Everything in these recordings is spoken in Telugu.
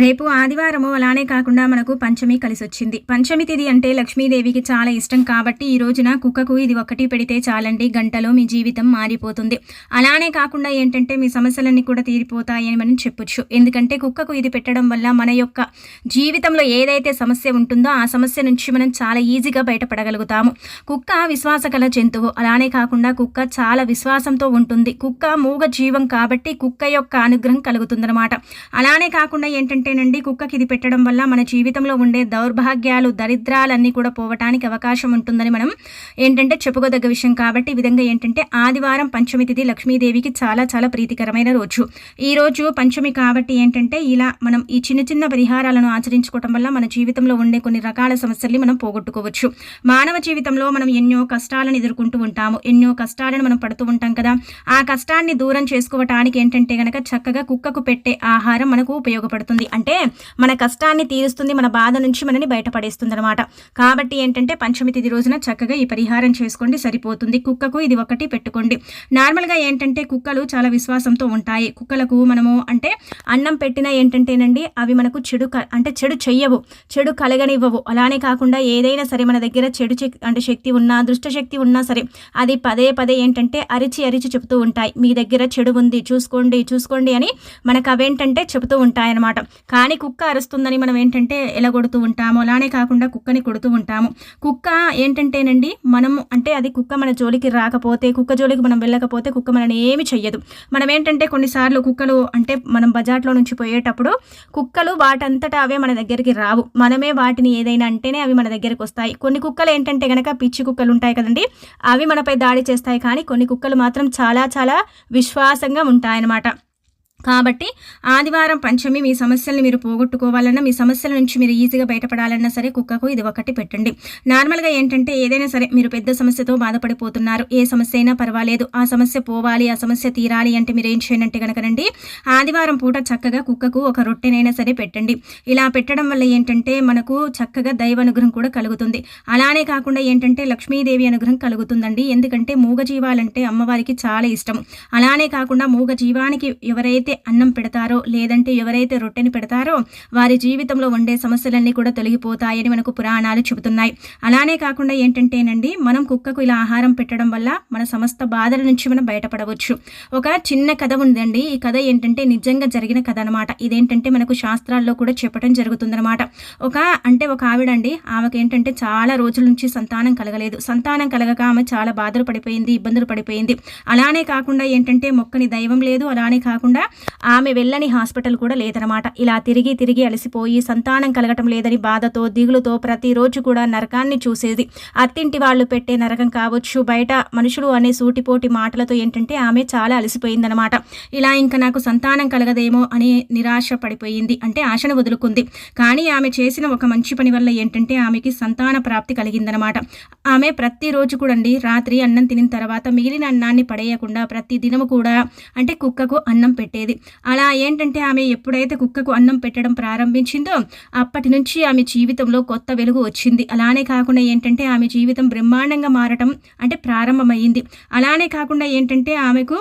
రేపు ఆదివారము అలానే కాకుండా మనకు పంచమి కలిసొచ్చింది. పంచమి తిథి అంటే లక్ష్మీదేవికి చాలా ఇష్టం కాబట్టి ఈ రోజున కుక్కకు ఇది ఒకటి పెడితే చాలండి. గంటలో మీ జీవితం మారిపోతుంది. అలానే కాకుండా ఏంటంటే మీ సమస్యలన్నీ కూడా తీరిపోతాయని మనం చెప్పొచ్చు. ఎందుకంటే కుక్కకు ఇది పెట్టడం వల్ల మన యొక్క జీవితంలో ఏదైతే సమస్య ఉంటుందో ఆ సమస్య నుంచి మనం చాలా ఈజీగా బయటపడగలుగుతాము. కుక్క విశ్వాసకల జంతువు. అలానే కాకుండా కుక్క చాలా విశ్వాసంతో ఉంటుంది. కుక్క మూగ జీవం కాబట్టి కుక్క యొక్క అనుగ్రహం కలుగుతుందన్నమాట. అలానే కాకుండా ఏంటంటే అంటేనండి కుక్కకి ఇది పెట్టడం వల్ల మన జీవితంలో ఉండే దౌర్భాగ్యాలు దరిద్రాలన్నీ కూడా పోవటానికి అవకాశం ఉంటుందని మనం ఏంటంటే చెప్పుకోదగ్గ విషయం కాబట్టి ఈ విధంగా ఏంటంటే ఆదివారం పంచమి తిథి లక్ష్మీదేవికి చాలా చాలా ప్రీతికరమైన రోజు. ఈ రోజు పంచమి కాబట్టి ఏంటంటే ఇలా మనం ఈ చిన్న చిన్న పరిహారాలను ఆచరించుకోవటం వల్ల మన జీవితంలో ఉండే కొన్ని రకాల సమస్యల్ని మనం పోగొట్టుకోవచ్చు. మానవ జీవితంలో మనం ఎన్నో కష్టాలను ఎదుర్కొంటూ ఉంటాము. ఎన్నో కష్టాలను మనం పడుతూ ఉంటాం కదా. ఆ కష్టాన్ని దూరం చేసుకోవటానికి ఏంటంటే గనక చక్కగా కుక్కకు పెట్టే ఆహారం మనకు ఉపయోగపడుతుంది. అంటే మన కష్టాన్ని తీరుస్తుంది మన బాధ నుంచి మనని బయటపడేస్తుంది అనమాట కాబట్టి ఏంటంటే పంచమి తిథి రోజున చక్కగా ఈ పరిహారం చేసుకోండి సరిపోతుంది. కుక్కకు ఇది ఒకటి పెట్టుకోండి. నార్మల్గా ఏంటంటే కుక్కలు చాలా విశ్వాసంతో ఉంటాయి. కుక్కలకు మనము అంటే అన్నం పెట్టినా ఏంటంటేనండి అవి మనకు చెడు క- అంటే చెడు చెయ్యవు చెడు కలగనివ్వవు. అలానే కాకుండా ఏదైనా సరే మన దగ్గర చెడు అంటే శక్తి ఉన్నా దుష్టశక్తి ఉన్నా సరే అది పదే పదే ఏంటంటే అరిచి అరిచి చెబుతూ ఉంటాయి. మీ దగ్గర చెడు ఉంది చూసుకోండి చూసుకోండి అని మనకు అవేంటంటే చెబుతూ ఉంటాయన్నమాట. కానీ కుక్క అరుస్తుందని మనం ఏంటంటే ఎలగొడుతూ ఉంటాము అలానే కాకుండా కుక్కని కొడుతూ ఉంటాము. కుక్క ఏంటంటేనండి మనం అంటే అది కుక్క మన జోలికి రాకపోతే కుక్క జోలికి మనం వెళ్ళకపోతే కుక్క మనని ఏమి చెయ్యదు. మనం ఏంటంటే కొన్నిసార్లు కుక్కలు అంటే మనం బజార్లో నుంచి పోయేటప్పుడు కుక్కలు వాటంతటా అవే మన దగ్గరికి రావు. మనమే వాటిని ఏదైనా అంటేనే అవి మన దగ్గరికి వస్తాయి. కొన్ని కుక్కలు ఏంటంటే గనక పిచ్చి కుక్కలు ఉంటాయి కదండి అవి మనపై దాడి చేస్తాయి. కానీ కొన్ని కుక్కలు మాత్రం చాలా చాలా విశ్వాసంగా ఉంటాయన్నమాట. కాబట్టి ఆదివారం పంచమి మీ సమస్యల్ని మీరు పోగొట్టుకోవాలన్నా మీ సమస్యల నుంచి మీరు ఈజీగా బయటపడాలన్నా సరే కుక్కకు ఇది ఒకటి పెట్టండి. నార్మల్గా ఏంటంటే ఏదైనా సరే మీరు పెద్ద సమస్యతో బాధపడిపోతున్నారు. ఏ సమస్య అయినా పర్వాలేదు. ఆ సమస్య పోవాలి ఆ సమస్య తీరాలి అంటే మీరు ఏం చేయనంటే కనుకనండి ఆదివారం పూట చక్కగా కుక్కకు ఒక రొట్టెనైనా సరే పెట్టండి. ఇలా పెట్టడం వల్ల ఏంటంటే మనకు చక్కగా దైవ అనుగ్రహం కూడా కలుగుతుంది. అలానే కాకుండా ఏంటంటే లక్ష్మీదేవి అనుగ్రహం కలుగుతుందండి. ఎందుకంటే మూగజీవాలంటే అమ్మవారికి చాలా ఇష్టం. అలానే కాకుండా మూగజీవానికి ఎవరైతే ఎవరైతే అన్నం పెడతారో లేదంటే ఎవరైతే రొట్టెని పెడతారో వారి జీవితంలో ఉండే సమస్యలన్నీ కూడా తొలగిపోతాయని మనకు పురాణాలు చెబుతున్నాయి. అలానే కాకుండా ఏంటంటేనండి మనం కుక్కకు ఇలా ఆహారం పెట్టడం వల్ల మన సమస్త బాధల నుంచి మనం బయటపడవచ్చు. ఒక చిన్న కథ ఉందండి. ఈ కథ ఏంటంటే నిజంగా జరిగిన కథ అనమాట ఇదేంటంటే మనకు శాస్త్రాల్లో కూడా చెప్పడం జరుగుతుందనమాట ఒక అంటే ఒక ఆవిడండి ఆమెకు ఏంటంటే చాలా రోజుల నుంచి సంతానం కలగలేదు. సంతానం కలగక ఆమె చాలా బాధలు పడిపోయింది ఇబ్బందులు పడిపోయింది. అలానే కాకుండా ఏంటంటే మొక్కని దైవం లేదు. అలానే కాకుండా ఆమె వెళ్ళని హాస్పిటల్ కూడా లేదనమాట ఇలా తిరిగి తిరిగి అలసిపోయి సంతానం కలగటం లేదని బాధతో దిగులుతో ప్రతిరోజు కూడా నరకాన్ని చూసేది. అత్తింటి వాళ్ళు పెట్టే నరకం కావచ్చు బయట మనుషులు అనే సూటిపోటి మాటలతో ఏంటంటే ఆమె చాలా అలసిపోయిందనమాట ఇలా ఇంకా నాకు సంతానం కలగదేమో అని నిరాశ పడిపోయింది. అంటే ఆశను వదులుకుంది. కానీ ఆమె చేసిన ఒక మంచి పని వల్ల ఏంటంటే ఆమెకి సంతాన ప్రాప్తి కలిగిందనమాట ఆమె ప్రతిరోజు కూడా అండి రాత్రి అన్నం తినిన తర్వాత మిగిలిన అన్నాన్ని పడేయకుండా ప్రతి దినము కూడా అంటే కుక్కకు అన్నం పెట్టేది. అలా ఏంటంటే ఆమె ఎప్పుడైతే కుక్కకు అన్నం పెట్టడం ప్రారంభించిందో అప్పటి నుంచి ఆమె జీవితంలో కొత్త వెలుగు వచ్చింది. అలానే కాకుండా ఏంటంటే ఆమె జీవితం బ్రహ్మాండంగా మారటం అంటే ప్రారంభమైంది. అలానే కాకుండా ఏంటంటే ఆమెకు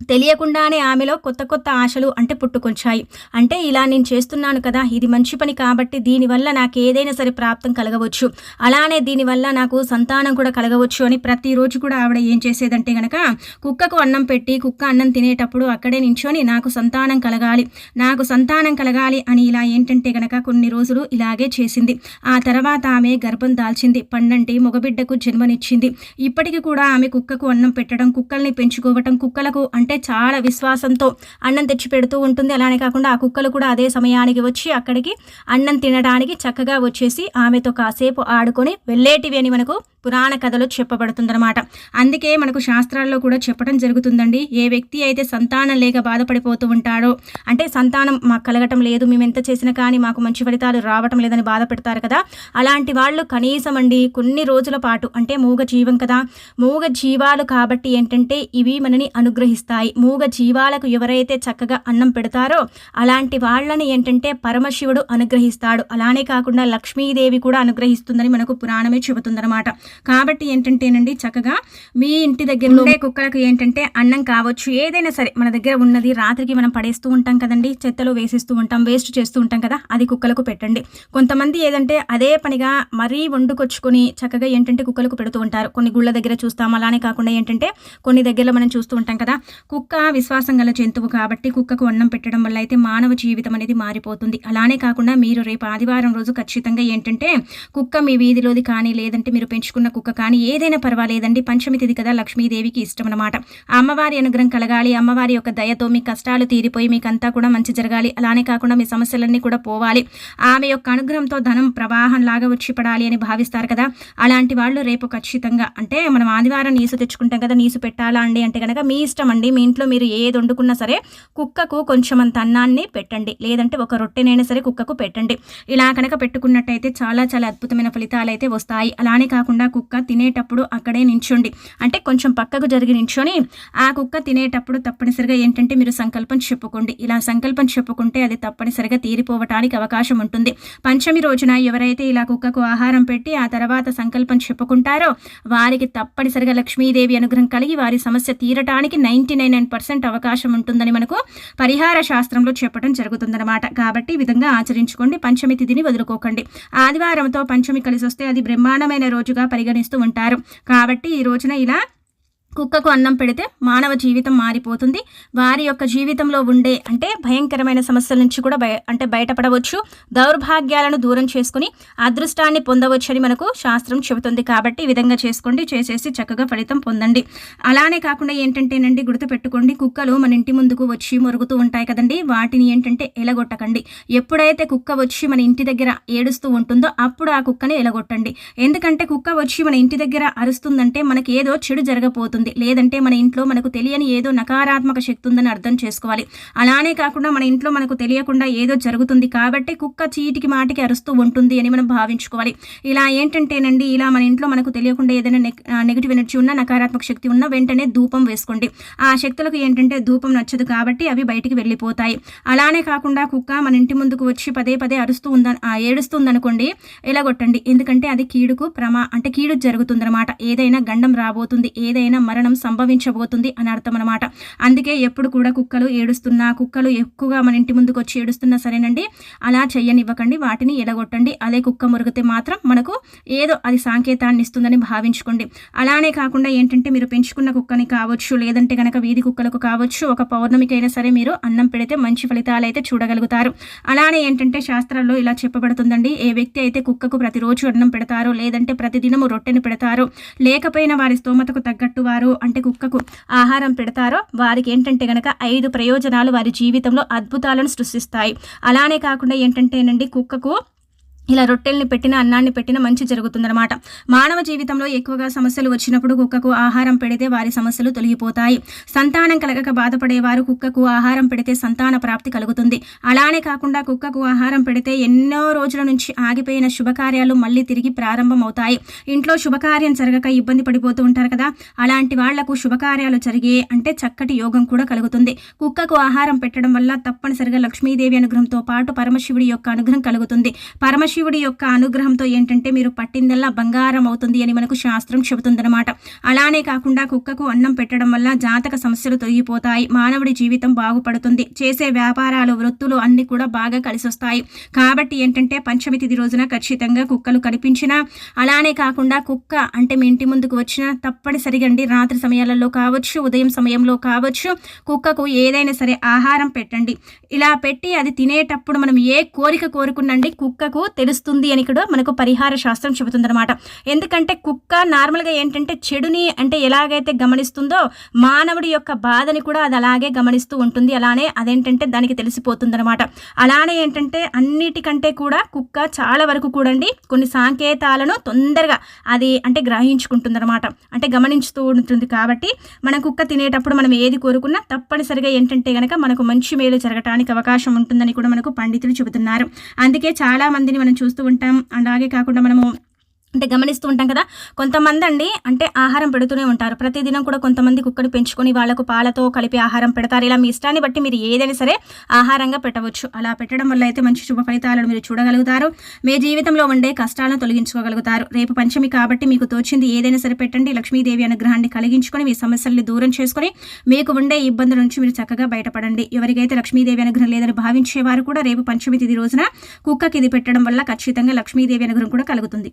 తెలియకుండానే ఆమెలో కొత్త కొత్త ఆశలు అంటే పుట్టుకొచ్చాయి. అంటే ఇలా నేను చేస్తున్నాను కదా ఇది మంచి పని కాబట్టి దీనివల్ల నాకు ఏదైనా సరే ప్రాప్తం కలగవచ్చు. అలానే దీనివల్ల నాకు సంతానం కూడా కలగవచ్చు అని ప్రతిరోజు కూడా ఆవిడ ఏం చేసేదంటే గనక కుక్కకు అన్నం పెట్టి కుక్క అన్నం తినేటప్పుడు అక్కడే నించొని నాకు సంతానం కలగాలి నాకు సంతానం కలగాలి అని ఇలా ఏంటంటే గనక కొన్ని రోజులు ఇలాగే చేసింది. ఆ తర్వాత ఆమె గర్భం దాల్చింది పండంటి మగబిడ్డకు జన్మనిచ్చింది. ఇప్పటికీ కూడా ఆమె కుక్కకు అన్నం పెట్టడం కుక్కల్ని పెంచుకోవటం కుక్కలకు అంటే అంటే చాలా విశ్వాసంతో అన్నం తెచ్చి పెడుతూ ఉంటుంది. అలానే కాకుండా ఆ కుక్కలు కూడా అదే సమయానికి వచ్చి అక్కడికి అన్నం తినడానికి చక్కగా వచ్చేసి ఆమెతో కాసేపు ఆడుకొని వెళ్ళేటివి అని మనకు పురాణ కథలో చెప్పబడుతుందన్నమాట. అందుకే మనకు శాస్త్రాల్లో కూడా చెప్పడం జరుగుతుందండి. ఏ వ్యక్తి అయితే సంతానం లేక బాధపడిపోతూ ఉంటాడో అంటే సంతానం మాకు కలగటం లేదు మేము ఎంత చేసినా కానీ మాకు మంచి ఫలితాలు రావటం లేదని బాధపడతారు కదా. అలాంటి వాళ్ళు కనీసం అండి కొన్ని రోజుల పాటు అంటే మూగ జీవం కదా. మూగ జీవాలు కాబట్టి ఏంటంటే ఇవి మనని అనుగ్రహిస్తాయి. మూగ జీవాలకు ఎవరైతే చక్కగా అన్నం పెడతారో అలాంటి వాళ్ళని ఏంటంటే పరమశివుడు అనుగ్రహిస్తాడు. అలానే కాకుండా లక్ష్మీదేవి కూడా అనుగ్రహిస్తుందని మనకు పురాణమే చెబుతుందన్నమాట. కాబట్టి ఏంటంటేనండి చక్కగా మీ ఇంటి దగ్గర ఉండే కుక్కలకు ఏంటంటే అన్నం కావచ్చు ఏదైనా సరే మన దగ్గర ఉన్నది రాత్రికి మనం పడేస్తూ ఉంటాం కదండి చెత్తలో వేసిస్తూ ఉంటాం వేస్ట్ చేస్తూ ఉంటాం కదా అది కుక్కలకు పెట్టండి. కొంతమంది ఏదంటే అదే పనిగా మరీ వండుకొచ్చుకొని చక్కగా ఏంటంటే కుక్కలకు పెడుతూ ఉంటారు. కొన్ని గుళ్ళ దగ్గర చూస్తాం అలానే కాకుండా ఏంటంటే కొన్ని దగ్గరలో మనం చూస్తూ ఉంటాం కదా కుక్క విశ్వాసం గల జంతువు కాబట్టి కుక్కకు అన్నం పెట్టడం వల్ల అయితే మానవ జీవితం అనేది మారిపోతుంది. అలానే కాకుండా మీరు రేపు ఆదివారం రోజు ఖచ్చితంగా ఏంటంటే కుక్క మీ వీధిలోది కానీ లేదంటే మీరు పెంచుకున్న కుక్క కానీ ఏదైనా పర్వాలేదండి. పంచమి తిది కదా లక్ష్మీదేవికి ఇష్టం అనమాట అమ్మవారి అనుగ్రహం కలగాలి. అమ్మవారి యొక్క దయతో మీ కష్టాలు తీరిపోయి మీకంతా కూడా మంచి జరగాలి. అలానే కాకుండా మీ సమస్యలన్నీ కూడా పోవాలి. ఆమె యొక్క అనుగ్రహంతో ధనం ప్రవాహం లాగా వచ్చి పడాలి అని భావిస్తారు కదా. అలాంటి వాళ్ళు రేపు ఖచ్చితంగా అంటే మనం ఆదివారం నీసు తెచ్చుకుంటాం కదా నీసు పెట్టాలా అండి అంటే కనుక మీ ఇష్టం అండి. మీ ఇంట్లో మీరు ఏది వండుకున్నా సరే కుక్కకు కొంచెం అంత అన్నాన్ని పెట్టండి. లేదంటే ఒక రొట్టెనైనా సరే కుక్కకు పెట్టండి. ఇలా కనుక పెట్టుకున్నట్టయితే చాలా చాలా అద్భుతమైన ఫలితాలు అయితే వస్తాయి. అలానే కాకుండా కుక్క తినేటప్పుడు అక్కడే నించోండి. అంటే కొంచెం పక్కకు జరిగి నించొని ఆ కుక్క తినేటప్పుడు తప్పనిసరిగా ఏంటంటే మీరు సంకల్పం చెప్పుకోండి. ఇలా సంకల్పం చెప్పుకుంటే అది తప్పనిసరిగా తీరిపోవటానికి అవకాశం ఉంటుంది. పంచమి రోజున ఎవరైతే ఇలా కుక్కకు ఆహారం పెట్టి ఆ తర్వాత సంకల్పం చెప్పుకుంటారో వారికి తప్పనిసరిగా లక్ష్మీదేవి అనుగ్రహం కలిగి వారి సమస్య తీరటానికి నైంటీ నైన్ నైన్ పర్సెంట్ అవకాశం ఉంటుందని మనకు పరిహార శాస్త్రంలో చెప్పడం జరుగుతుందన్నమాట. కాబట్టి ఈ విధంగా ఆచరించుకోండి. పంచమి తిథిని వదులుకోకండి. ఆదివారంతో పంచమి కలిసి వస్తే అది బ్రహ్మాండమైన రోజుగా పరిగణిస్తూ ఉంటారు. కాబట్టి ఈ రోజున ఇలా కుక్కకు అన్నం పెడితే మానవ జీవితం మారిపోతుంది. వారి యొక్క జీవితంలో ఉండే అంటే భయంకరమైన సమస్యల నుంచి కూడా బయ అంటే బయటపడవచ్చు. దౌర్భాగ్యాలను దూరం చేసుకుని అదృష్టాన్ని పొందవచ్చని మనకు శాస్త్రం చెబుతుంది. కాబట్టి ఈ విధంగా చేసుకోండి చేసేసి చక్కగా ఫలితం పొందండి. అలానే కాకుండా ఏంటంటేనండి గుర్తుపెట్టుకోండి కుక్కలు మన ఇంటి ముందుకు వచ్చి మొరుగుతూ ఉంటాయి కదండి. వాటిని ఏంటంటే ఎలగొట్టకండి. ఎప్పుడైతే కుక్క వచ్చి మన ఇంటి దగ్గర ఏడుస్తూ ఉంటుందో అప్పుడు ఆ కుక్కని ఎలగొట్టండి. ఎందుకంటే కుక్క వచ్చి మన ఇంటి దగ్గర అరుస్తుందంటే మనకి ఏదో చెడు జరగబోతుంది లేదంటే మన ఇంట్లో మనకు తెలియని ఏదో నకారాత్మక శక్తి ఉందని అర్థం చేసుకోవాలి. అలానే కాకుండా మన ఇంట్లో మనకు తెలియకుండా ఏదో జరుగుతుంది కాబట్టి కుక్క చీటికి మాటికి అరుస్తూ ఉంటుంది అని మనం భావించుకోవాలి. ఇలా ఏంటంటేనండి ఇలా మన ఇంట్లో మనకు తెలియకుండా ఏదైనా నెగిటివ్ ఎనర్జీ ఉన్నా నకారాత్మక శక్తి ఉన్నా వెంటనే ధూపం వేసుకోండి. ఆ శక్తులకు ఏంటంటే ధూపం నచ్చదు కాబట్టి అవి బయటికి వెళ్ళిపోతాయి. అలానే కాకుండా కుక్క మన ఇంటి ముందుకు వచ్చి పదే పదే అరుస్తూ ఉందని ఏడుస్తుంది అనుకోండి ఎలాగొట్టండి. ఎందుకంటే అది కీడుకు ప్రమా అంటే కీడు జరుగుతుందన్నమాట. ఏదైనా గండం రాబోతుంది. ఏదైనా మరణం సంభవించబోతుంది అని అర్థం అనమాట అందుకే ఎప్పుడు కూడా కుక్కలు ఏడుస్తున్నా కుక్కలు ఎక్కువగా మన ఇంటి ముందుకు వచ్చి ఏడుస్తున్నా సరేనండి. అలా చెయ్యనివ్వకండి వాటిని ఎడగొట్టండి అదే కుక్క మురిగితే మాత్రం మనకు ఏదో అది సాంకేతాన్ని ఇస్తుందని భావించుకోండి. అలానే కాకుండా ఏంటంటే మీరు పెంచుకున్న కుక్కని కావచ్చు లేదంటే కనుక వీధి కుక్కలకు కావచ్చు ఒక పౌర్ణమికైనా సరే మీరు అన్నం పెడితే మంచి ఫలితాలు అయితే చూడగలుగుతారు. అలానే ఏంటంటే శాస్త్రాల్లో ఇలా చెప్పబడుతుందండి ఏ వ్యక్తి అయితే కుక్కకు ప్రతిరోజు అన్నం పెడతారో లేదంటే ప్రతిదినము రొట్టెను పెడతారో లేకపోయినా వారి స్తోమతకు తగ్గట్టు వారు అంటే కుక్కకు ఆహారం పెడతారో వారికి ఏంటంటే గనక ఐదు ప్రయోజనాలు వారి జీవితంలో అద్భుతాలను సృష్టిస్తాయి. అలానే కాకుండా ఏంటంటేనండి కుక్కకు ఇలా రొట్టెల్ని పెట్టిన అన్నాన్ని పెట్టిన మంచి జరుగుతుందన్నమాట. మానవ జీవితంలో ఎక్కువగా సమస్యలు వచ్చినప్పుడు కుక్కకు ఆహారం పెడితే వారి సమస్యలు తొలగిపోతాయి. సంతానం కలగక బాధపడేవారు కుక్కకు ఆహారం పెడితే సంతాన ప్రాప్తి కలుగుతుంది. అలానే కాకుండా కుక్కకు ఆహారం పెడితే ఎన్నో రోజుల నుంచి ఆగిపోయిన శుభకార్యాలు మళ్ళీ తిరిగి ప్రారంభమవుతాయి. ఇంట్లో శుభకార్యం జరగక ఇబ్బంది పడిపోతూ ఉంటారు కదా అలాంటి వాళ్ళకు శుభకార్యాలు జరిగే అంటే చక్కటి యోగం కూడా కలుగుతుంది. కుక్కకు ఆహారం పెట్టడం వల్ల తప్పనిసరిగా లక్ష్మీదేవి అనుగ్రహంతో పాటు పరమశివుడి యొక్క అనుగ్రహం కలుగుతుంది. పరమశివ శివుడి యొక్క అనుగ్రహంతో ఏంటంటే మీరు పట్టిందల్లా బంగారం అవుతుంది అని మనకు శాస్త్రం చెబుతుందన్నమాట. అలానే కాకుండా కుక్కకు అన్నం పెట్టడం వల్ల జాతక సమస్యలు తొలగిపోతాయి మానవుడి జీవితం బాగుపడుతుంది చేసే వ్యాపారాలు వృత్తులు అన్ని కూడా బాగా కలిసి వస్తాయి కాబట్టి ఏంటంటే పంచమి తిథి రోజున ఖచ్చితంగా కుక్కలు కనిపించినా అలానే కాకుండా కుక్క అంటే మీ ఇంటి ముందుకు వచ్చిన తప్పనిసరిగా అండి రాత్రి సమయాలలో కావచ్చు ఉదయం సమయంలో కావచ్చు కుక్కకు ఏదైనా సరే ఆహారం పెట్టండి. ఇలా పెట్టి అది తినేటప్పుడు మనం ఏ కోరిక కోరుకున్నండి కుక్కకు తెలుస్తుంది అని కూడా మనకు పరిహార శాస్త్రం చెబుతుందన్నమాట. ఎందుకంటే కుక్క నార్మల్గా ఏంటంటే చెడుని అంటే ఎలాగైతే గమనిస్తుందో మానవుడి యొక్క బాధని కూడా అది అలాగే గమనిస్తూ ఉంటుంది. అలానే అదేంటంటే దానికి తెలిసిపోతుందన్నమాట. అలానే ఏంటంటే అన్నిటికంటే కూడా కుక్క చాలా వరకు కూడండి కొన్ని సాంకేతాలను తొందరగా అది అంటే గ్రహించుకుంటుందన్నమాట. అంటే గమనించుతూ ఉంటుంది కాబట్టి మనం కుక్క తినేటప్పుడు మనం ఏది కోరుకున్నా తప్పనిసరిగా ఏంటంటే కనుక మనకు మంచి మేలు జరగటానికి అవకాశం ఉంటుందని కూడా మనకు పండితులు చెబుతున్నారు. అందుకే చాలా మందిని మనం చూస్తూ ఉంటాం. అలాగే కాకుండా మనము అంటే గమనిస్తూ ఉంటాం కదా కొంతమంది అండి అంటే ఆహారం పెడుతూనే ఉంటారు. ప్రతిదినం కూడా కొంతమంది కుక్కని పెంచుకొని వాళ్ళకు పాలతో కలిపి ఆహారం పెడతారు. ఇలా మీ ఇష్టాన్ని బట్టి మీరు ఏదైనా సరే ఆహారంగా పెట్టవచ్చు. అలా పెట్టడం వల్ల అయితే మంచి శుభ ఫలితాలను మీరు చూడగలుగుతారు. మీ జీవితంలో ఉండే కష్టాలను తొలగించుకోగలుగుతారు. రేపు పంచమి కాబట్టి మీకు తోచింది ఏదైనా సరే పెట్టండి. లక్ష్మీదేవి అనుగ్రహాన్ని కలిగించుకొని మీ సమస్యల్ని దూరం చేసుకొని మీకు ఉండే ఇబ్బందుల నుంచి మీరు చక్కగా బయటపడండి. ఎవరికైతే లక్ష్మీదేవి అనుగ్రహం లేదని భావించేవారు కూడా రేపు పంచమి తిథి రోజున కుక్కకి ఇది పెట్టడం వల్ల ఖచ్చితంగా లక్ష్మీదేవి అనుగ్రహం కూడా కలుగుతుంది.